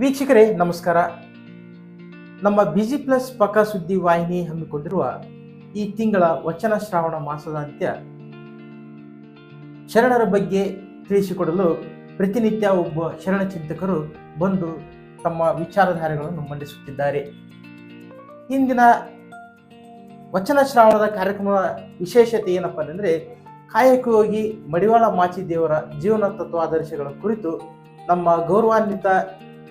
ವೀಕ್ಷಕರೇ, ನಮಸ್ಕಾರ. ನಮ್ಮ ಬಿಜಿ ಪ್ಲಸ್ ಪಕ್ಕ ಸುದ್ದಿ ವಾಹಿನಿ ಹಮ್ಮಿಕೊಂಡಿರುವ ಈ ತಿಂಗಳ ವಚನ ಶ್ರಾವಣ ಮಾಸದ ಅಂತ್ಯ ಶರಣರ ಬಗ್ಗೆ ತಿಳಿಸಿಕೊಡಲು ಪ್ರತಿನಿತ್ಯ ಒಬ್ಬ ಶರಣ ಚಿಂತಕರು ಬಂದು ತಮ್ಮ ವಿಚಾರಧಾರೆಗಳನ್ನು ಮಂಡಿಸುತ್ತಿದ್ದಾರೆ. ಇಂದಿನ ವಚನ ಶ್ರಾವಣದ ಕಾರ್ಯಕ್ರಮದ ವಿಶೇಷತೆ ಏನಪ್ಪ ಅಂದರೆ ಕಾಯಕಯೋಗಿ ಮಡಿವಾಳ ಮಾಚಿದೇವರ ಜೀವನ ತತ್ವಾದರ್ಶಗಳ ಕುರಿತು ನಮ್ಮ ಗೌರವಾನ್ವಿತ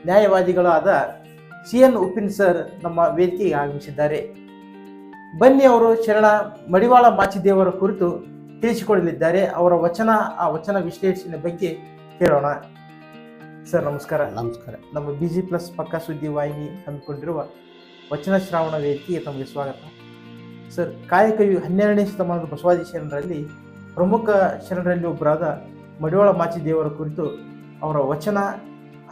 ನ್ಯಾಯವಾದಿಗಳಾದ ಸಿ ಎನ್ ಉಪಿನ್ ಸರ್ ನಮ್ಮ ವೇದಿಕೆಗೆ ಆಗಮಿಸಿದ್ದಾರೆ. ಬನ್ನಿ ಅವರು ಶರಣ ಮಡಿವಾಳ ಮಾಚಿದೇವರ ಕುರಿತು ತಿಳಿಸಿಕೊಡಲಿದ್ದಾರೆ. ಅವರ ವಚನ ಆ ವಚನ ವಿಶ್ಲೇಷಣೆ ಬಗ್ಗೆ ಕೇಳೋಣ. ಸರ್ ನಮಸ್ಕಾರ. ನಮಸ್ಕಾರ. ನಮ್ಮ ಬಿ ಜಿ ಪ್ಲಸ್ ಪಕ್ಕ ಸುದ್ದಿ ವಾಹಿನಿ ಹಮ್ಮಿಕೊಂಡಿರುವ ವಚನ ಶ್ರಾವಣ ವೇದಿಕೆಗೆ ತಮಗೆ ಸ್ವಾಗತ. ಸರ್ ಕಾಯಕವಿ ಹನ್ನೆರಡನೇ ಶತಮಾನದ ಬಸವಾದಿ ಶರಣರಲ್ಲಿ ಪ್ರಮುಖ ಶರಣರಲ್ಲಿ ಒಬ್ಬರಾದ ಮಡಿವಾಳ ಮಾಚಿದೇವರ ಕುರಿತು ಅವರ ವಚನ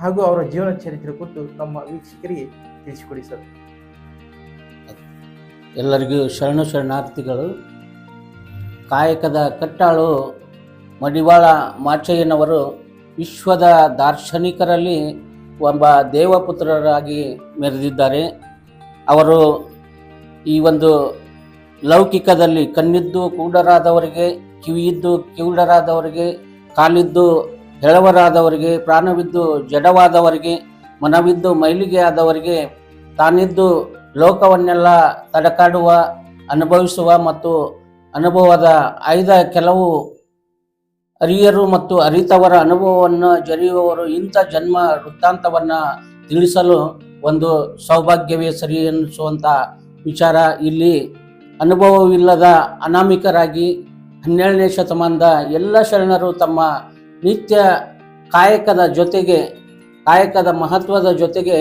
ಹಾಗೂ ಅವರ ಜೀವನ ಚರಿತ್ರೆ ಕುರಿತು ನಮ್ಮ ವೀಕ್ಷಕರಿಗೆ ತಿಳಿಸಿಕೊಡಿ ಸರ್. ಎಲ್ಲರಿಗೂ ಶರಣ ಶರಣಾರ್ಥಿಗಳು, ಕಾಯಕದ ಕಟ್ಟಾಳು ಮಡಿವಾಳ ಮಾಚಯ್ಯನವರು ವಿಶ್ವದ ದಾರ್ಶನಿಕರಲ್ಲಿ ಒಬ್ಬ ದೇವಪುತ್ರರಾಗಿ ಮೆರೆದಿದ್ದಾರೆ. ಅವರು ಈ ಒಂದು ಲೌಕಿಕದಲ್ಲಿ ಕಣ್ಣಿದ್ದು ಕೂಡರಾದವರಿಗೆ, ಕಿವಿಯಿದ್ದು ಕಿವುಡರಾದವರಿಗೆ ಕಾಲಿದ್ದು ಹೆಳವರಾದವರಿಗೆ, ಪ್ರಾಣವಿದ್ದು ಜಡವಾದವರಿಗೆ, ಮನವಿದ್ದು ಮೈಲಿಗೆ ಆದವರಿಗೆ, ತಾನಿದ್ದು ಲೋಕವನ್ನೆಲ್ಲ ತಡಕಾಡುವ, ಅನುಭವಿಸುವ ಮತ್ತು ಅನುಭವದ ಆಯ್ದ ಕೆಲವು ಅರಿಯರು ಮತ್ತು ಅರಿತವರ ಅನುಭವವನ್ನು ಜರಿಯುವವರು ಇಂಥ ಜನ್ಮ ವೃತ್ತಾಂತವನ್ನು ತಿಳಿಸಲು ಒಂದು ಸೌಭಾಗ್ಯವೇ ಸರಿ ಎನ್ನಿಸುವಂಥ ವಿಚಾರ ಇಲ್ಲಿ ಅನುಭವವಿಲ್ಲದ ಅನಾಮಿಕರಾಗಿ ಹನ್ನೆರಡನೇ ಶತಮಾನದ ಎಲ್ಲ ಶರಣರು ತಮ್ಮ ನಿತ್ಯ ಕಾಯಕದ ಜೊತೆಗೆ, ಕಾಯಕದ ಮಹತ್ವದ ಜೊತೆಗೆ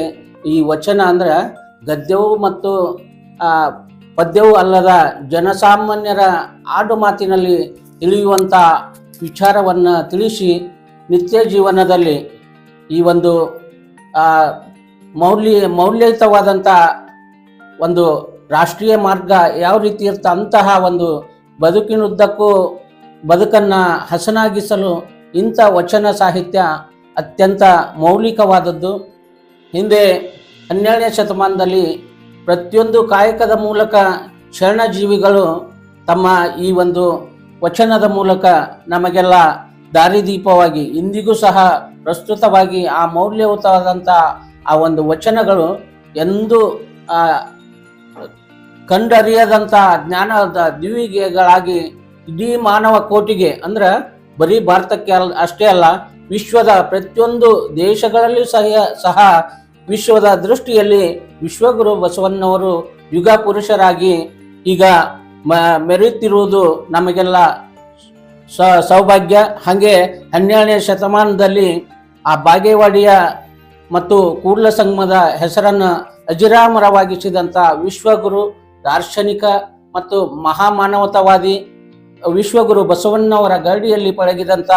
ಈ ವಚನ ಅಂದ್ರೆ ಗದ್ಯವು ಮತ್ತು ಪದ್ಯವೂ ಅಲ್ಲದ ಜನಸಾಮಾನ್ಯರ ಆಡು ಮಾತಿನಲ್ಲಿ ತಿಳಿಯುವಂಥ ವಿಚಾರವನ್ನು ತಿಳಿಸಿ ನಿತ್ಯ ಜೀವನದಲ್ಲಿ ಈ ಒಂದು ಮೌಲ್ಯ ಮೌಲ್ಯಯುತವಾದಂಥ ಒಂದು ರಾಷ್ಟ್ರೀಯ ಮಾರ್ಗ ಯಾವ ರೀತಿ ಇರ್ತ ಅಂತಹ ಒಂದು ಬದುಕಿನುದ್ದಕ್ಕೂ ಬದುಕನ್ನು ಹಸನಾಗಿಸಲು ಇಂಥ ವಚನ ಸಾಹಿತ್ಯ ಅತ್ಯಂತ ಮೌಲಿಕವಾದದ್ದು. ಹಿಂದೆ ಹನ್ನೆರಡನೇ ಶತಮಾನದಲ್ಲಿ ಪ್ರತಿಯೊಂದು ಕಾಯಕದ ಮೂಲಕ ಶರಣಜೀವಿಗಳು ತಮ್ಮ ಈ ಒಂದು ವಚನದ ಮೂಲಕ ನಮಗೆಲ್ಲ ದಾರಿದೀಪವಾಗಿ, ಇಂದಿಗೂ ಸಹ ಪ್ರಸ್ತುತವಾಗಿ ಆ ಮೌಲ್ಯಯುತವಾದಂಥ ಆ ಒಂದು ವಚನಗಳು ಎಂದು ಕಂಡರಿಯದಂಥ ಜ್ಞಾನದ ದಿವಿಗೆಗಳಾಗಿ ಇಡೀ ಮಾನವ ಕೋಟಿಗೆ, ಅಂದ್ರೆ ಬರೀ ಭಾರತಕ್ಕೆ ಅಲ್ ಅಷ್ಟೇ ಅಲ್ಲ, ವಿಶ್ವದ ಪ್ರತಿಯೊಂದು ದೇಶಗಳಲ್ಲಿಯೂ ಸಹ ಸಹ ವಿಶ್ವದ ದೃಷ್ಟಿಯಲ್ಲಿ ವಿಶ್ವಗುರು ಬಸವಣ್ಣವರು ಯುಗ ಪುರುಷರಾಗಿ ಈಗ ಮೆರೆಯುತ್ತಿರುವುದು ನಮಗೆಲ್ಲ ಸೌಭಾಗ್ಯ. ಹಾಗೆ ಹನ್ನೆರಡನೇ ಶತಮಾನದಲ್ಲಿ ಆ ಬಾಗೇವಾಡಿಯ ಮತ್ತು ಕೂಡ್ಲ ಸಂಗಮದ ಹೆಸರನ್ನು ಅಜಿರಾಮರವಾಗಿಸಿದಂಥ ವಿಶ್ವಗುರು, ದಾರ್ಶನಿಕ ಮತ್ತು ಮಹಾಮಾನವತಾವಾದಿ ವಿಶ್ವಗುರು ಬಸವಣ್ಣವರ ಗರಡಿಯಲ್ಲಿ ಪಳಗಿದಂಥ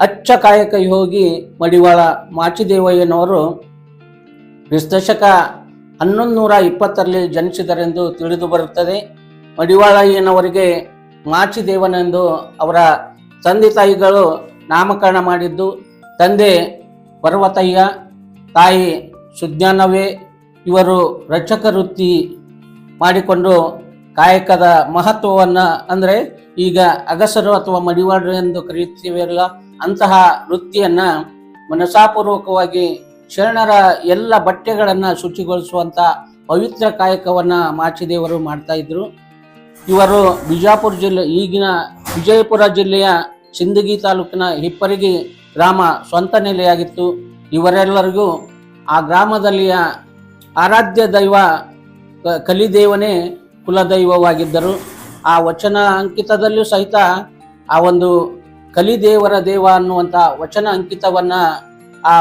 ಅಚ್ಚ ಕಾಯಕ ಯೋಗಿ ಮಡಿವಾಳ ಮಾಚಿದೇವಯ್ಯನವರು ಕ್ರಿಸ್ತಶಕ ಹನ್ನೊಂದು ನೂರ ಇಪ್ಪತ್ತರಲ್ಲಿ ಜನಿಸಿದರೆಂದು ತಿಳಿದು ಬರುತ್ತದೆ. ಮಡಿವಾಳಯ್ಯನವರಿಗೆ ಮಾಚಿದೇವನೆಂದು ಅವರ ತಂದೆ ತಾಯಿಗಳು ನಾಮಕರಣ ಮಾಡಿದ್ದು, ತಂದೆ ಪರ್ವತಯ್ಯ, ತಾಯಿ ಸುಜ್ಞಾನವೇ, ಇವರು ರಚಕ ವೃತ್ತಿ ಮಾಡಿಕೊಂಡು ಕಾಯಕದ ಮಹತ್ವವನ್ನು ಅಂದರೆ ಈಗ ಅಗಸರು ಅಥವಾ ಮಡಿವಾಳರು ಎಂದು ಕರೆಯುತ್ತೀವಲ್ಲ, ಅಂತಹ ವೃತ್ತಿಯನ್ನು ಮನಸಾಪೂರ್ವಕವಾಗಿ ಶರಣರ ಎಲ್ಲ ಬಟ್ಟೆಗಳನ್ನು ಶುಚಿಗೊಳಿಸುವಂಥ ಪವಿತ್ರ ಕಾಯಕವನ್ನು ಮಾಚಿದೇವರು ಮಾಡ್ತಾ ಇವರು ಬಿಜಾಪುರ ಜಿಲ್ಲೆ, ಈಗಿನ ವಿಜಯಪುರ ಜಿಲ್ಲೆಯ ಸಿಂದಗಿ ತಾಲೂಕಿನ ಹಿಪ್ಪರಗಿ ಗ್ರಾಮ ಸ್ವಂತ ನೆಲೆಯಾಗಿತ್ತು. ಇವರೆಲ್ಲರಿಗೂ ಆ ಗ್ರಾಮದಲ್ಲಿಯ ಆರಾಧ್ಯ ದೈವ ಕಲಿದೇವನೇ ಕುಲದೈವವಾಗಿದ್ದರು. ಆ ವಚನ ಅಂಕಿತದಲ್ಲೂ ಸಹಿತ ಆ ಒಂದು ಕಲಿದೇವರ ದೇವ ಅನ್ನುವಂಥ ವಚನ ಅಂಕಿತವನ್ನು ಆ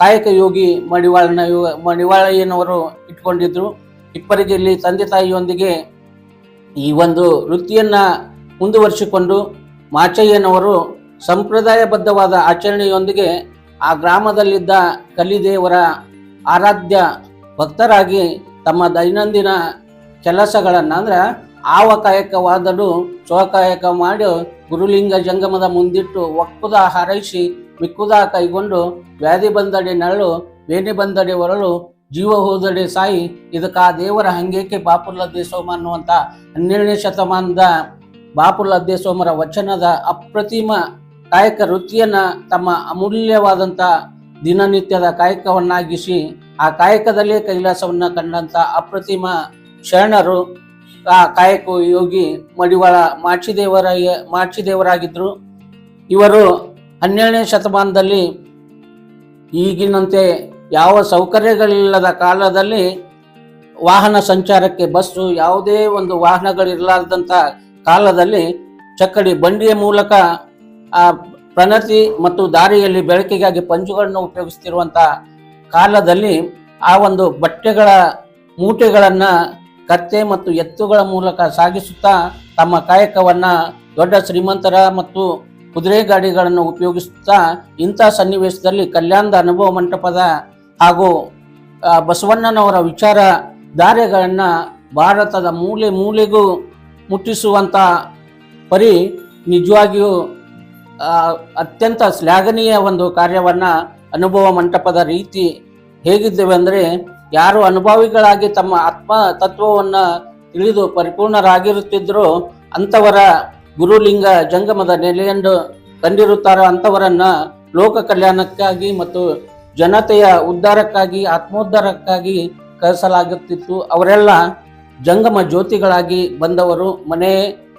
ಕಾಯಕ ಯೋಗಿ ಮಡಿವಾಳನ ಮಡಿವಾಳಯ್ಯನವರು ಇಟ್ಕೊಂಡಿದ್ರು. ಹಿಪ್ಪರಿಗೆಯಲ್ಲಿ ತಂದೆ ತಾಯಿಯೊಂದಿಗೆ ಈ ಒಂದು ವೃತ್ತಿಯನ್ನು ಮುಂದುವರಿಸಿಕೊಂಡು ಮಾಚಯ್ಯನವರು ಸಂಪ್ರದಾಯಬದ್ಧವಾದ ಆಚರಣೆಯೊಂದಿಗೆ ಆ ಗ್ರಾಮದಲ್ಲಿದ್ದ ಕಲಿದೇವರ ಆರಾಧ್ಯ ಭಕ್ತರಾಗಿ ತಮ್ಮ ದೈನಂದಿನ ಕೆಲಸಗಳನ್ನು ಅಂದ್ರೆ ಆವ ಶೋಕಾಯಕ ಸ್ವಕಾಯಕ ಮಾಡಿ ಗುರುಲಿಂಗ ಜಂಗಮದ ಮುಂದಿಟ್ಟು ಒಕ್ಕುದ ಹಾರೈಸಿ ಮಿಕ್ಕುದ ಕೈಗೊಂಡು ವ್ಯಾಧಿ ಬಂದಡೆ ನರಳು ಬೇನೆ ಬಂದಡೆ ಹೊರಳು, ಜೀವ ಹೋದಡೆ ಸಾಯಿ, ಇದಕ್ಕೆ ಆ ದೇವರ ಹಂಗೇಕೆ ಬಾಪುರ್ಲ ದೇಸೋಮ ಅನ್ನುವಂಥ ಹನ್ನೆರಡನೇ ಶತಮಾನದ ಬಾಪುರ್ಲ ದೇಶೋಮರ ವಚನದ ಅಪ್ರತಿಮ ಕಾಯಕ ವೃತ್ತಿಯನ್ನ ತಮ್ಮ ಅಮೂಲ್ಯವಾದಂಥ ದಿನನಿತ್ಯದ ಕಾಯಕವನ್ನಾಗಿಸಿ ಆ ಕಾಯಕದಲ್ಲೇ ಕೈಲಾಸವನ್ನ ಕಂಡಂತ ಅಪ್ರತಿಮ ಶರಣರು, ಆ ಕಾಯಕು ಯೋಗಿ ಮಡಿವಾಳ ಮಾಚಿದೇವರ ಮಾಚಿದೇವರಾಗಿದ್ರು. ಇವರು ಹನ್ನೆರಡನೇ ಶತಮಾನದಲ್ಲಿ ಈಗಿನಂತೆ ಯಾವ ಸೌಕರ್ಯಗಳಿಲ್ಲದ ಕಾಲದಲ್ಲಿ ವಾಹನ ಸಂಚಾರಕ್ಕೆ ಬಸ್ಸು ಯಾವುದೇ ಒಂದು ವಾಹನಗಳಿರಲಾರ್ದಂಥ ಕಾಲದಲ್ಲಿ ಚಕ್ಕಡಿ ಬಂಡಿಯ ಮೂಲಕ ಆ ಪ್ರಣತಿ ಮತ್ತು ದಾರಿಯಲ್ಲಿ ಬೆಳಕಿಗಾಗಿ ಪಂಜುಗಳನ್ನು ಉಪಯೋಗಿಸ್ತಿರುವಂಥ ಕಾಲದಲ್ಲಿ ಆ ಒಂದು ಬಟ್ಟೆಗಳ, ಮೂಟೆಗಳನ್ನ ಕತ್ತೆ ಮತ್ತು ಎತ್ತುಗಳ ಮೂಲಕ ಸಾಗಿಸುತ್ತಾ ತಮ್ಮ ಕಾಯಕವನ್ನ ದೊಡ್ಡ ಶ್ರೀಮಂತರ ಮತ್ತು ಕುದುರೆ ಗಾಡಿಗಳನ್ನು ಉಪಯೋಗಿಸುತ್ತಾ ಇಂಥ ಸನ್ನಿವೇಶದಲ್ಲಿ ಕಲ್ಯಾಣದ ಅನುಭವ ಮಂಟಪದ ಹಾಗೂ ಬಸವಣ್ಣನವರ ವಿಚಾರ ಧಾರೆಗಳನ್ನು ಭಾರತದ ಮೂಲೆ ಮೂಲೆಗೂ ಮುಟ್ಟಿಸುವಂಥ ಪರಿ ನಿಜವಾಗಿಯೂ ಅತ್ಯಂತ ಶ್ಲಾಘನೀಯ ಒಂದು ಕಾರ್ಯವನ್ನು ಅನುಭವ ಮಂಟಪದ ರೀತಿ ಹೇಗಿದ್ದೇವೆ ಅಂದರೆ ಯಾರು ಅನುಭವಿಗಳಾಗಿ ತಮ್ಮ ಆತ್ಮ ತತ್ವವನ್ನ ತಿಳಿದು ಪರಿಪೂರ್ಣರಾಗಿರುತ್ತಿದ್ರೋ ಅಂಥವರ ಗುರುಲಿಂಗ ಜಂಗಮದ ನೆಲೆಯಂದು ಕಂಡಿರುತ್ತಾರೋ ಅಂಥವರನ್ನು ಲೋಕ ಕಲ್ಯಾಣಕ್ಕಾಗಿ ಮತ್ತು ಜನತೆಯ ಉದ್ಧಾರಕ್ಕಾಗಿ, ಆತ್ಮೋದ್ಧಾರಕ್ಕಾಗಿ ಕಳಿಸಲಾಗುತ್ತಿತ್ತು ಅವರೆಲ್ಲ ಜಂಗಮ ಜ್ಯೋತಿಗಳಾಗಿ ಬಂದವರು. ಮನೆ,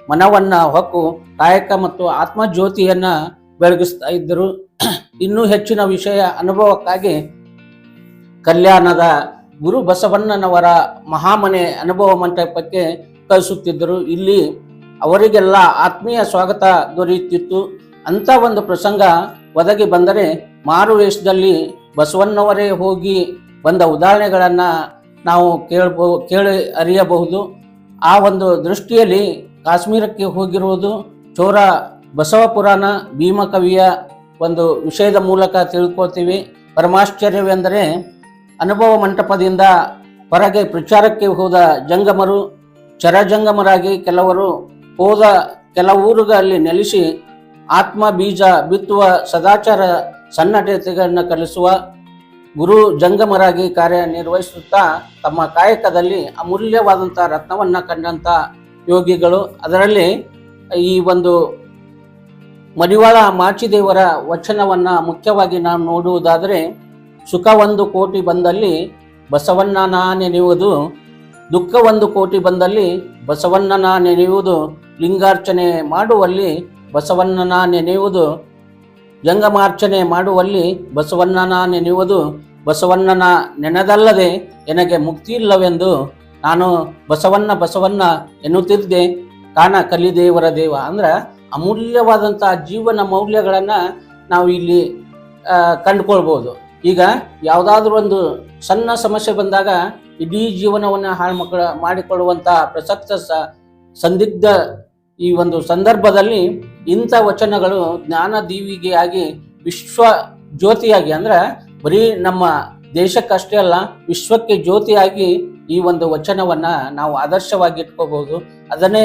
ಮನವನ್ನ ಹೊಕ್ಕು ಕಾಯಕ ಮತ್ತು ಆತ್ಮ ಜ್ಯೋತಿಯನ್ನು ಬೆಳಗಿಸ್ತಾ ಇದ್ದರು. ಇನ್ನೂ ಹೆಚ್ಚಿನ ವಿಷಯ ಅನುಭವಕ್ಕಾಗಿ ಕಲ್ಯಾಣದ ಗುರು ಬಸವಣ್ಣನವರ ಮಹಾಮನೆ ಅನುಭವ ಮಂಟಪಕ್ಕೆ ಕಳಿಸುತ್ತಿದ್ದರು. ಇಲ್ಲಿ ಅವರಿಗೆಲ್ಲ ಆತ್ಮೀಯ ಸ್ವಾಗತ ದೊರೆಯುತ್ತಿತ್ತು. ಅಂತ ಒಂದು ಪ್ರಸಂಗ ಒದಗಿ ಬಂದರೆ ಮಾರು ವೇಷದಲ್ಲಿ ಬಸವಣ್ಣವರೇ ಹೋಗಿ ಬಂದ ಉದಾಹರಣೆಗಳನ್ನು ನಾವು ಕೇಳಬಹು ಕೇಳಿ ಅರಿಯಬಹುದು. ಆ ಒಂದು ದೃಷ್ಟಿಯಲ್ಲಿ ಕಾಶ್ಮೀರಕ್ಕೆ ಹೋಗಿರುವುದು ಚೋರ ಬಸವ ಪುರಾಣ ಭೀಮಕವಿಯ ಒಂದು ವಿಷಯದ ಮೂಲಕ ತಿಳ್ಕೊಳ್ತೀವಿ. ಪರಮಾಶ್ಚರ್ಯವೆಂದರೆ ಅನುಭವ ಮಂಟಪದಿಂದ ಹೊರಗೆ ಪ್ರಚಾರಕ್ಕೆ ಹೋದ ಜಂಗಮರು, ಚರಜಂಗಮರಾಗಿ ಕೆಲವರು ಹೋದ ಕೆಲ ಊರುಗಳಲ್ಲಿ ನೆಲೆಸಿ ಆತ್ಮ ಬೀಜ ಬಿತ್ತುವ ಸದಾಚಾರ ಸನ್ನಡತೆಗಳನ್ನು ಕಲಿಸುವ ಗುರು ಜಂಗಮರಾಗಿ ಕಾರ್ಯನಿರ್ವಹಿಸುತ್ತಾ ತಮ್ಮ ಕಾಯಕದಲ್ಲಿ ಅಮೂಲ್ಯವಾದಂಥ ರತ್ನವನ್ನು ಕಂಡಂಥ ಯೋಗಿಗಳು. ಅದರಲ್ಲಿ ಈ ಒಂದು ಮಡಿವಾಳ ಮಾಚಿದೇವರ ವಚನವನ್ನು ಮುಖ್ಯವಾಗಿ ನಾವು ನೋಡುವುದಾದರೆ ಸುಖ ಒಂದು ಕೋಟಿ ಬಂದಲ್ಲಿ ಬಸವಣ್ಣನ ನೆನೆಯುವುದು ದುಃಖ ಒಂದು ಕೋಟಿ ಬಂದಲ್ಲಿ ಬಸವಣ್ಣನ ನೆನೆಯುವುದು ಲಿಂಗಾರ್ಚನೆ ಮಾಡುವಲ್ಲಿ ಬಸವಣ್ಣನ ನೆನೆಯುವುದು ಜಂಗಮಾರ್ಚನೆ ಮಾಡುವಲ್ಲಿ ಬಸವಣ್ಣನ ನೆನೆಯುವುದು ಬಸವಣ್ಣನ ನೆನೆದಲ್ಲದೆ ನನಗೆ ಮುಕ್ತಿ ಇಲ್ಲವೆಂದು ನಾನು ಬಸವಣ್ಣ ಬಸವಣ್ಣ ಎನ್ನುತ್ತಿದ್ದೆ. ಕಾಣ ಕಲಿದೇವರ ದೇವ ಅಂದ್ರೆ ಅಮೂಲ್ಯವಾದಂಥ ಜೀವನ ಮೌಲ್ಯಗಳನ್ನು ನಾವು ಇಲ್ಲಿ ಕಂಡುಕೊಳ್ಬೋದು. ಈಗ ಯಾವುದಾದ್ರೂ ಒಂದು ಸಣ್ಣ ಸಮಸ್ಯೆ ಬಂದಾಗ ಇಡೀ ಜೀವನವನ್ನು ಹಾಳು ಮಕ್ಕಳ ಮಾಡಿಕೊಳ್ಳುವಂತಹ ಪ್ರಸಕ್ತ ಸಂದಿಗ್ಧ ಈ ಒಂದು ಸಂದರ್ಭದಲ್ಲಿ ಇಂಥ ವಚನಗಳು ಜ್ಞಾನ ದೀವಿಗೆಯಾಗಿ ವಿಶ್ವ ಜ್ಯೋತಿಯಾಗಿ ಅಂದ್ರೆ ಬರೀ ನಮ್ಮ ದೇಶಕ್ಕಷ್ಟೇ ಅಲ್ಲ, ವಿಶ್ವಕ್ಕೆ ಜ್ಯೋತಿಯಾಗಿ ಈ ಒಂದು ವಚನವನ್ನ ನಾವು ಆದರ್ಶವಾಗಿ ಇಟ್ಕೋಬಹುದು. ಅದನ್ನೇ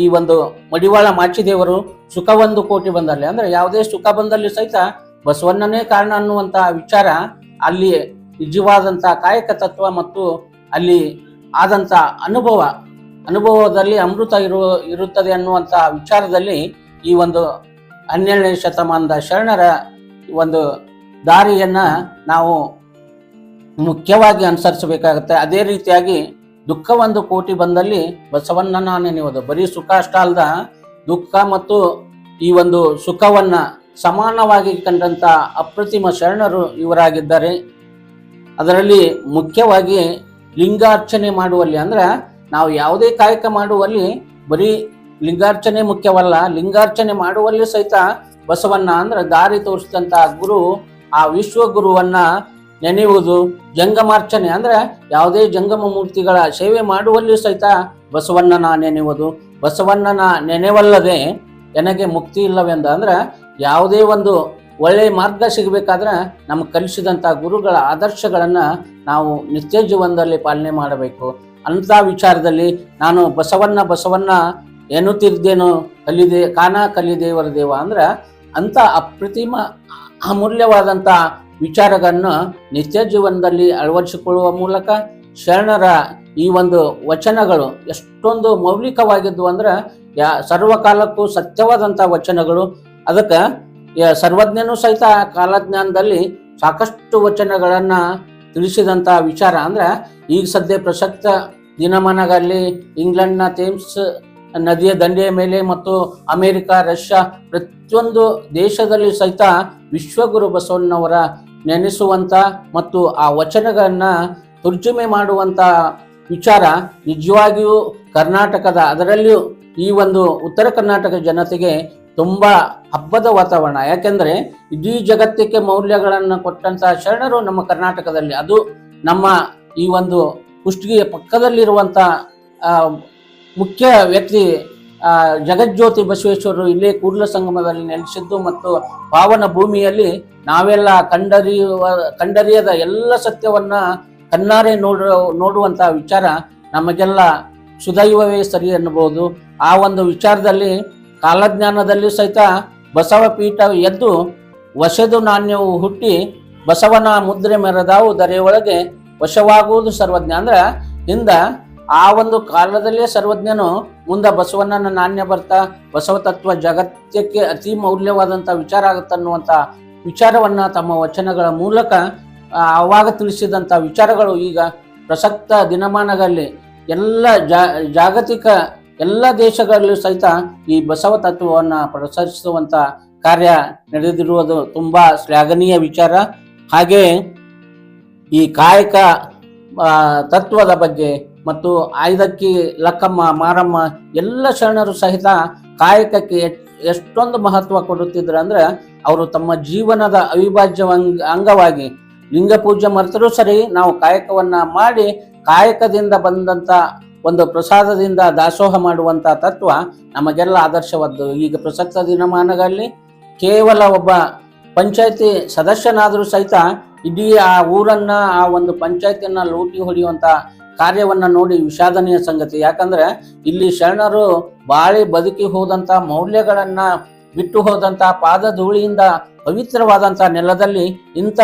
ಈ ಒಂದು ಮಡಿವಾಳ ಮಾಚಿದೇವರು ಸುಖ ಒಂದು ಕೋಟಿ ಬಂದಲ್ಲಿ, ಅಂದ್ರೆ ಯಾವುದೇ ಸುಖ ಬಂದಲ್ಲಿ ಸಹಿತ ಬಸವಣ್ಣನೇ ಕಾರಣ ಅನ್ನುವಂತ ವಿಚಾರ ಅಲ್ಲಿ ನಿಜವಾದಂಥ ಕಾಯಕ ತತ್ವ ಮತ್ತು ಅಲ್ಲಿ ಆದಂತ ಅನುಭವ, ಅನುಭವದಲ್ಲಿ ಅಮೃತ ಇರು, ಇರುತ್ತದೆ ಅನ್ನುವಂತ ವಿಚಾರದಲ್ಲಿ ಈ ಒಂದು ಹನ್ನೆರಡನೇ ಶತಮಾನದ ಶರಣರ ಒಂದು ದಾರಿಯನ್ನ ನಾವು ಮುಖ್ಯವಾಗಿ ಅನುಸರಿಸಬೇಕಾಗುತ್ತೆ. ಅದೇ ರೀತಿಯಾಗಿ ದುಃಖ ಒಂದು ಕೋಟಿ ಬಂದಲ್ಲಿ ಬಸವಣ್ಣನ ನೆನೆಯುವುದು. ಬರೀ ಸುಖ ಅಷ್ಟ ಅಲ್ದ, ದುಃಖ ಮತ್ತು ಈ ಒಂದು ಸುಖವನ್ನ ಸಮಾನವಾಗಿ ಕಂಡಂತ ಅಪ್ರತಿಮ ಶರಣರು ಇವರಾಗಿದ್ದಾರೆ. ಅದರಲ್ಲಿ ಮುಖ್ಯವಾಗಿ ಲಿಂಗಾರ್ಚನೆ ಮಾಡುವಲ್ಲಿ ಅಂದ್ರೆ ನಾವು ಯಾವುದೇ ಕಾಯಕ ಮಾಡುವಲ್ಲಿ ಬರೀ ಲಿಂಗಾರ್ಚನೆ ಮುಖ್ಯವಲ್ಲ, ಲಿಂಗಾರ್ಚನೆ ಮಾಡುವಲ್ಲಿ ಸಹಿತ ಬಸವಣ್ಣ ಅಂದ್ರೆ ದಾರಿ ತೋರಿಸಿದಂತ ಗುರು ಆ ವಿಶ್ವ ಗುರುವನ್ನ ನೆನೆಯುವುದು, ಜಂಗಮಾರ್ಚನೆ ಅಂದ್ರೆ ಯಾವುದೇ ಜಂಗಮ ಮೂರ್ತಿಗಳ ಸೇವೆ ಮಾಡುವಲ್ಲಿ ಸಹಿತ ಬಸವಣ್ಣನ ನೆನೆಯುವುದು. ಬಸವಣ್ಣನ ನೆನೆವಲ್ಲದೆ ನನಗೆ ಮುಕ್ತಿ ಇಲ್ಲವೆಂದ ಅಂದ್ರೆ ಯಾವುದೇ ಒಂದು ಒಳ್ಳೆಯ ಮಾರ್ಗ ಸಿಗಬೇಕಾದ್ರೆ ನಮ್ಗೆ ಕಲಿಸಿದಂಥ ಗುರುಗಳ ಆದರ್ಶಗಳನ್ನು ನಾವು ನಿತ್ಯ ಜೀವನದಲ್ಲಿ ಪಾಲನೆ ಮಾಡಬೇಕು. ಅಂಥ ವಿಚಾರದಲ್ಲಿ ನಾನು ಬಸವಣ್ಣ ಬಸವಣ್ಣ ಎನ್ನುತ್ತಿದ್ದೇನು ಕಲಿದೆ, ಕಾನ ಕಲಿದೇವರ ದೇವ ಅಂದ್ರೆ ಅಂತ ಅಪ್ರತಿಮ ಅಮೂಲ್ಯವಾದಂಥ ವಿಚಾರಗಳನ್ನು ನಿತ್ಯ ಜೀವನದಲ್ಲಿ ಅಳವಡಿಸಿಕೊಳ್ಳುವ ಮೂಲಕ ಶರಣರ ಈ ಒಂದು ವಚನಗಳು ಎಷ್ಟೊಂದು ಮೌಲಿಕವಾಗಿದ್ವು ಅಂದ್ರೆ ಯಾ ಸರ್ವಕಾಲಕ್ಕೂ ಸತ್ಯವಾದಂಥ ವಚನಗಳು ಅದಕ್ಕೆ ಸರ್ವಜ್ಞನೂ ಸಹಿತ ಕಾಲಜ್ಞಾನದಲ್ಲಿ ಸಾಕಷ್ಟು ವಚನಗಳನ್ನು ತಿಳಿಸಿದಂಥ ವಿಚಾರ ಅಂದ್ರೆ, ಈಗ ಸದ್ಯ ಪ್ರಸಕ್ತ ದಿನಮಾನಗಳಲ್ಲಿ ಇಂಗ್ಲೆಂಡ್ನ ಥೇಮ್ಸ್ ನದಿಯ ದಂಡೆಯ ಮೇಲೆ ಮತ್ತು ಅಮೆರಿಕ, ರಷ್ಯಾ ಪ್ರತಿಯೊಂದು ದೇಶದಲ್ಲಿ ಸಹಿತ ವಿಶ್ವಗುರು ಬಸವಣ್ಣವರ ನೆನೆಸುವಂಥ ಮತ್ತು ಆ ವಚನಗಳನ್ನು ತುರ್ಜುಮೆ ಮಾಡುವಂಥ ವಿಚಾರ ನಿಜವಾಗಿಯೂ ಕರ್ನಾಟಕದ, ಅದರಲ್ಲಿಯೂ ಈ ಒಂದು ಉತ್ತರ ಕರ್ನಾಟಕ ಜನತೆಗೆ ತುಂಬಾ ಹಬ್ಬದ ವಾತಾವರಣ. ಯಾಕೆಂದ್ರೆ ಇಡೀ ಜಗತ್ತಿಗೆ ಮೌಲ್ಯಗಳನ್ನು ಕೊಟ್ಟಂತಹ ಶರಣರು ನಮ್ಮ ಕರ್ನಾಟಕದಲ್ಲಿ. ಅದು ನಮ್ಮ ಈ ಒಂದು ಕುಷ್ಟಿಗೆಯ ಪಕ್ಕದಲ್ಲಿರುವಂತ ಮುಖ್ಯ ವ್ಯಕ್ತಿ ಜಗಜ್ಯೋತಿ ಬಸವೇಶ್ವರರು ಇಲ್ಲೇ ಕೂಡಲ ಸಂಗಮದಲ್ಲಿ ನೆಲೆಸಿದ್ದು ಮತ್ತು ಪಾವನ ಭೂಮಿಯಲ್ಲಿ ನಾವೆಲ್ಲ ಕಂಡರಿಯುವ, ಕಂಡರಿಯದ ಎಲ್ಲ ಸತ್ಯವನ್ನ ಕಣ್ಣಾರೆ ನೋಡ, ನೋಡುವಂತಹ ವಿಚಾರ ನಮಗೆಲ್ಲ ಸುದೈವವೇ ಸರಿ ಅನ್ನಬಹುದು ಆ ಒಂದು ವಿಚಾರದಲ್ಲಿ ಕಾಲಜ್ಞಾನದಲ್ಲಿ ಸಹಿತ ಬಸವ ಪೀಠ ಎದ್ದು ವಶದು ನಾಣ್ಯವು ಹುಟ್ಟಿ ಬಸವನ ಮುದ್ರೆ ಮೆರೆದಾವು ದರೆಯೊಳಗೆ ವಶವಾಗುವುದು ಸರ್ವಜ್ಞ. ಅಂದ್ರೆ ಹಿಂದ ಆ ಒಂದು ಕಾಲದಲ್ಲೇ ಸರ್ವಜ್ಞನು ಮುಂದೆ ಬಸವಣ್ಣನ ನಾಣ್ಯ ಬರ್ತಾ ಬಸವ ತತ್ವ ಜಗತ್ತಕ್ಕೆ ಅತಿ ಮೌಲ್ಯವಾದಂಥ ವಿಚಾರ ಆಗುತ್ತನ್ನುವಂಥ ವಿಚಾರವನ್ನ ತಮ್ಮ ವಚನಗಳ ಮೂಲಕ ಆವಾಗ ತಿಳಿಸಿದಂಥ ವಿಚಾರಗಳು ಈಗ ಪ್ರಸಕ್ತ ದಿನಮಾನಗಳಲ್ಲಿ ಎಲ್ಲ ಜಾಗತಿಕ ಎಲ್ಲ ದೇಶಗಳಲ್ಲೂ ಸಹಿತ ಈ ಬಸವ ತತ್ವವನ್ನು ಪ್ರಸರಿಸುವಂಥ ಕಾರ್ಯ ನಡೆದಿರುವುದು ತುಂಬಾ ಶ್ಲಾಘನೀಯ ವಿಚಾರ. ಹಾಗೆ ಈ ಕಾಯಕ ತತ್ವದ ಬಗ್ಗೆ ಮತ್ತು ಆಯ್ದಕ್ಕಿ ಲಕ್ಕಮ್ಮ, ಮಾರಮ್ಮ ಎಲ್ಲ ಶರಣರು ಸಹಿತ ಕಾಯಕಕ್ಕೆ ಎಷ್ಟ್- ಎಷ್ಟೊಂದು ಮಹತ್ವ ಕೊಡುತ್ತಿದ್ರು ಅಂದ್ರೆ ಅವರು ತಮ್ಮ ಜೀವನದ ಅವಿಭಾಜ್ಯ ಅಂಗವಾಗಿ ಲಿಂಗ ಪೂಜೆ ಮರೆತರೂ ಸರಿ ನಾವು ಕಾಯಕವನ್ನ ಮಾಡಿ ಕಾಯಕದಿಂದ ಬಂದಂತ ಒಂದು ಪ್ರಸಾದದಿಂದ ದಾಸೋಹ ಮಾಡುವಂತ ತತ್ವ ನಮಗೆಲ್ಲ ಆದರ್ಶವದ್ದು. ಈಗ ಪ್ರಸಕ್ತ ದಿನಮಾನಗಳಲ್ಲಿ ಕೇವಲ ಒಬ್ಬ ಪಂಚಾಯತಿ ಸದಸ್ಯನಾದರೂ ಸಹಿತ ಇಡೀ ಆ ಊರನ್ನ, ಆ ಒಂದು ಪಂಚಾಯತಿಯನ್ನ ಲೂಟಿ ಹೊಡೆಯುವಂಥ ಕಾರ್ಯವನ್ನ ನೋಡಿ ವಿಷಾದನೀಯ ಸಂಗತಿ. ಯಾಕಂದ್ರೆ ಇಲ್ಲಿ ಶರಣರು ಬಾಳಿ ಬದುಕಿ ಹೋದಂತ, ಮೌಲ್ಯಗಳನ್ನ ಬಿಟ್ಟು ಹೋದಂತ ಪಾದ ಧೂಳಿಯಿಂದ ಪವಿತ್ರವಾದಂತ ನೆಲದಲ್ಲಿ ಇಂಥ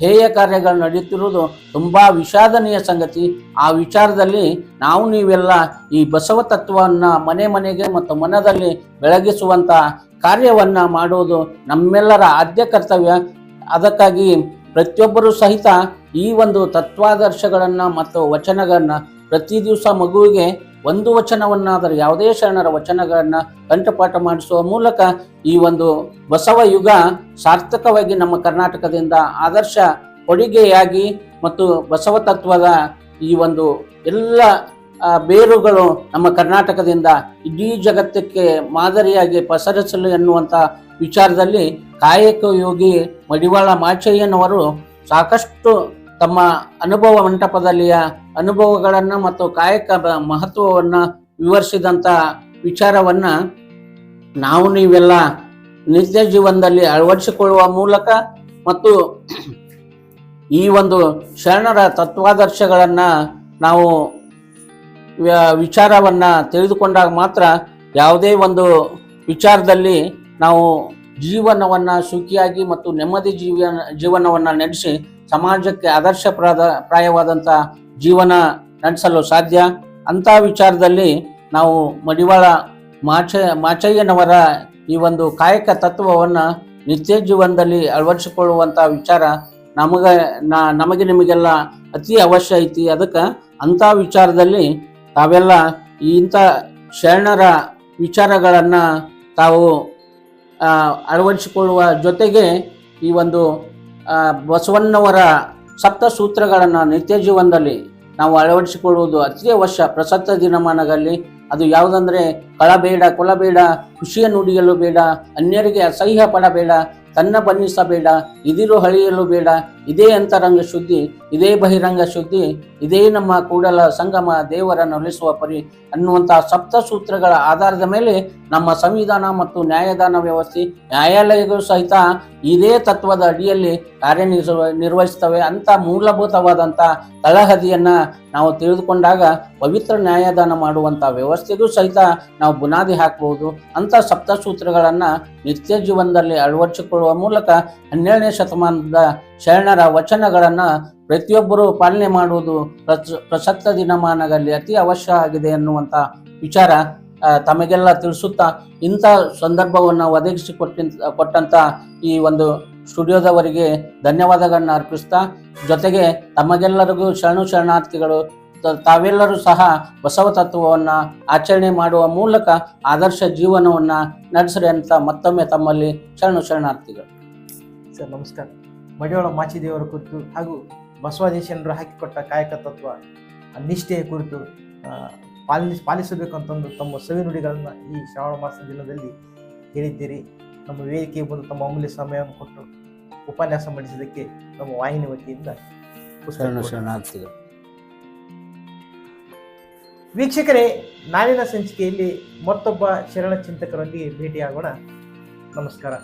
ಹೇಯ ಕಾರ್ಯಗಳು ನಡೆಯುತ್ತಿರುವುದು ತುಂಬ ವಿಷಾದನೀಯ ಸಂಗತಿ. ಆ ವಿಚಾರದಲ್ಲಿ ನಾವು ನೀವೆಲ್ಲ ಈ ಬಸವ ತತ್ವವನ್ನು ಮನೆ ಮನೆಗೆ ಮತ್ತು ಮನದಲ್ಲಿ ಬೆಳಗಿಸುವಂತ ಕಾರ್ಯವನ್ನು ಮಾಡುವುದು ನಮ್ಮೆಲ್ಲರ ಆದ್ಯ ಕರ್ತವ್ಯ. ಅದಕ್ಕಾಗಿ ಪ್ರತಿಯೊಬ್ಬರೂ ಸಹಿತ ಈ ಒಂದು ತತ್ವಾದರ್ಶಗಳನ್ನು ಮತ್ತು ವಚನಗಳನ್ನು ಪ್ರತಿ ದಿವಸ ಮಗುವಿಗೆ ಒಂದು ವಚನವನ್ನಾದರೂ, ಯಾವುದೇ ಶರಣರ ವಚನಗಳನ್ನ ಕಂಠಪಾಠ ಮಾಡಿಸುವ ಮೂಲಕ ಈ ಒಂದು ಬಸವ ಯುಗ ಸಾರ್ಥಕವಾಗಿ ನಮ್ಮ ಕರ್ನಾಟಕದಿಂದ ಆದರ್ಶ ಕೊಡುಗೆಯಾಗಿ ಮತ್ತು ಬಸವ ತತ್ವದ ಈ ಒಂದು ಎಲ್ಲ ಬೇರುಗಳು ನಮ್ಮ ಕರ್ನಾಟಕದಿಂದ ಇಡೀ ಜಗತ್ತಕ್ಕೆ ಮಾದರಿಯಾಗಿ ಪಸರಿಸಲು ಎನ್ನುವಂಥ ವಿಚಾರದಲ್ಲಿ ಕಾಯಕ ಯೋಗಿ ಮಡಿವಾಳ ಮಾಚಯ್ಯನವರು ಸಾಕಷ್ಟು ತಮ್ಮ ಅನುಭವ ಮಂಟಪದಲ್ಲಿಯ ಅನುಭವಗಳನ್ನು ಮತ್ತು ಕಾಯಕ ಬ- ಮಹತ್ವವನ್ನ ವಿವರಿಸಿದಂಥ ವಿಚಾರವನ್ನ ನಾವು ನೀವೆಲ್ಲ ನಿತ್ಯ ಜೀವನದಲ್ಲಿ ಅಳವಡಿಸಿಕೊಳ್ಳುವ ಮೂಲಕ ಮತ್ತು ಈ ಒಂದು ಶರಣರ ತತ್ವಾದರ್ಶಗಳನ್ನು ನಾವು ವಿಚಾರವನ್ನ ತಿಳಿದುಕೊಂಡಾಗ ಮಾತ್ರ ಯಾವುದೇ ಒಂದು ವಿಚಾರದಲ್ಲಿ ನಾವು ಜೀವನವನ್ನ ಸುಖಿಯಾಗಿ ಮತ್ತು ನೆಮ್ಮದಿ ಜೀವನ ಜೀವನವನ್ನ ನಡೆಸಿ ಸಮಾಜಕ್ಕೆ ಆದರ್ಶಪ್ರಾದ ಪ್ರಾಯವಾದಂಥ ಜೀವನ ನಡೆಸಲು ಸಾಧ್ಯ. ಅಂತ ವಿಚಾರದಲ್ಲಿ ನಾವು ಮಡಿವಾಳ ಮಾಚ, ಮಾಚಯ್ಯನವರ ಈ ಒಂದು ಕಾಯಕ ತತ್ವವನ್ನು ನಿತ್ಯ ಜೀವನದಲ್ಲಿ ಅಳವಡಿಸಿಕೊಳ್ಳುವಂಥ ವಿಚಾರ ನಮಗೆ ನಮಗೆ ನಿಮಗೆಲ್ಲ ಅತಿ ಅವಶ್ಯ ಐತಿ. ಅದಕ್ಕೆ ಅಂಥ ವಿಚಾರದಲ್ಲಿ ತಾವೆಲ್ಲ ಇಂಥ ಶರಣರ ವಿಚಾರಗಳನ್ನು ತಾವು ಅಳವಡಿಸಿಕೊಳ್ಳುವ ಜೊತೆಗೆ ಈ ಒಂದು ಬಸವಣ್ಣವರ ಸಪ್ತ ಸೂತ್ರಗಳನ್ನು ನಿತ್ಯ ಜೀವನದಲ್ಲಿ ನಾವು ಅಳವಡಿಸಿಕೊಳ್ಳುವುದು ಅತಿ ಅವಶ್ಯ. ಪ್ರಸಕ್ತ ದಿನಮಾನಗಳಲ್ಲಿ ಅದು ಯಾವುದಂದರೆ ಕಳಬೇಡ, ಕೊಲಬೇಡ ಖುಷಿಯ ನುಡಿಯಲು ಬೇಡ, ಅನ್ಯರಿಗೆ ಅಸಹ್ಯ ಪಡಬೇಡ, ತನ್ನ ಬನ್ನಿಸಬೇಡ ಇದಿರು ಹಳಿಯಲು ಬೇಡ ಇದೇ ಅಂತರಂಗ ಶುದ್ಧಿ, ಇದೇ ಬಹಿರಂಗ ಶುದ್ಧಿ, ಇದೇ ನಮ್ಮ ಕೂಡಲ ಸಂಗಮ ದೇವರನ್ನು ನೊಲಿಸುವ ಪರಿ ಅನ್ನುವಂತಹ ಸಪ್ತ ಸೂತ್ರಗಳ ಆಧಾರದ ಮೇಲೆ ನಮ್ಮ ಸಂವಿಧಾನ ಮತ್ತು ನ್ಯಾಯದಾನ ವ್ಯವಸ್ಥೆ ನ್ಯಾಯಾಲಯಗಳು ಸಹಿತ ಇದೇ ತತ್ವದ ಅಡಿಯಲ್ಲಿ ಕಾರ್ಯನಿರ್ವ ನಿರ್ವಹಿಸ್ತವೆ ಅಂತ ಮೂಲಭೂತವಾದಂಥ ತಳಹದಿಯನ್ನ ನಾವು ತಿಳಿದುಕೊಂಡಾಗ ಪವಿತ್ರ ನ್ಯಾಯದಾನ ಮಾಡುವಂಥ ವ್ಯವಸ್ಥೆಗೂ ಸಹಿತ ನಾವು ಬುನಾದಿ ಹಾಕಬಹುದು ಅಂತ ಸಪ್ತಸೂತ್ರಗಳನ್ನು ನಿತ್ಯ ಜೀವನದಲ್ಲಿ ಅಳವಡಿಸಿಕೊಳ್ಳುವ ಮೂಲಕ ಹನ್ನೆರಡನೇ ಶತಮಾನದ ಶರಣರ ವಚನಗಳನ್ನು ಪ್ರತಿಯೊಬ್ಬರೂ ಪಾಲನೆ ಮಾಡುವುದು ಪ್ರಸ- ಪ್ರಸಕ್ತ ದಿನಮಾನದಲ್ಲಿ ಅತಿ ಅವಶ್ಯ ಆಗಿದೆ ಎನ್ನುವಂಥ ವಿಚಾರ ತಮಗೆಲ್ಲ ತಿಳಿಸುತ್ತಾ ಇಂಥ ಸಂದರ್ಭವನ್ನು ಒದಗಿಸಿ ಕೊಟ್ಟಂತ ಈ ಒಂದು ಸ್ಟುಡಿಯೋದವರಿಗೆ ಧನ್ಯವಾದಗಳನ್ನು ಅರ್ಪಿಸ್ತಾ, ಜೊತೆಗೆ ತಮಗೆಲ್ಲರಿಗೂ ಶರಣು ಶರಣಾರ್ಥಿಗಳು ತಾವೆಲ್ಲರೂ ಸಹ ಬಸವ ತತ್ವವನ್ನು ಆಚರಣೆ ಮಾಡುವ ಮೂಲಕ ಆದರ್ಶ ಜೀವನವನ್ನು ನಡೆಸ್ರಿ ಅಂತ ಮತ್ತೊಮ್ಮೆ ತಮ್ಮಲ್ಲಿ ಶರಣು ಶರಣಾರ್ಥಿಗಳು. ಸರ್, ನಮಸ್ಕಾರ. ಮಡಿವಾಳ ಮಾಚಿದೇವರ ಕುರಿತು ಹಾಗೂ ಬಸವಾದೇಶನರು ಹಾಕಿಕೊಟ್ಟ ಕಾಯಕ ತತ್ವ ನಿಷ್ಠೆಯ ಕುರಿತು ಪಾಲಿಸ್ ಪಾಲಿಸಬೇಕಂತಂದು ತಮ್ಮ ಸವಿನುಡಿಗಳನ್ನು ಈ ಶ್ರಾವಣ ಮಾಸ ದಿನದಲ್ಲಿ ಹೇಳಿದ್ದೀರಿ. ನಮ್ಮ ವೇದಿಕೆಗೆ ಬಂದು ತಮ್ಮ ಅಮೂಲ್ಯ ಸಮಯವನ್ನು ಕೊಟ್ಟು ಉಪನ್ಯಾಸ ಮಾಡಿಸಿದ್ದಕ್ಕೆ ನಮ್ಮ ವಾಹಿನಿ ವತಿಯಿಂದ. ಶರಣಾರ್ಥಿಗಳು ವೀಕ್ಷಕರೇ ನಾಳಿನ ಸಂಚಿಕೆಯಲ್ಲಿ ಮತ್ತೊಬ್ಬ ಶರಣ ಚಿಂತಕರೊಂದಿಗೆ ಭೇಟಿಯಾಗೋಣ. ನಮಸ್ಕಾರ.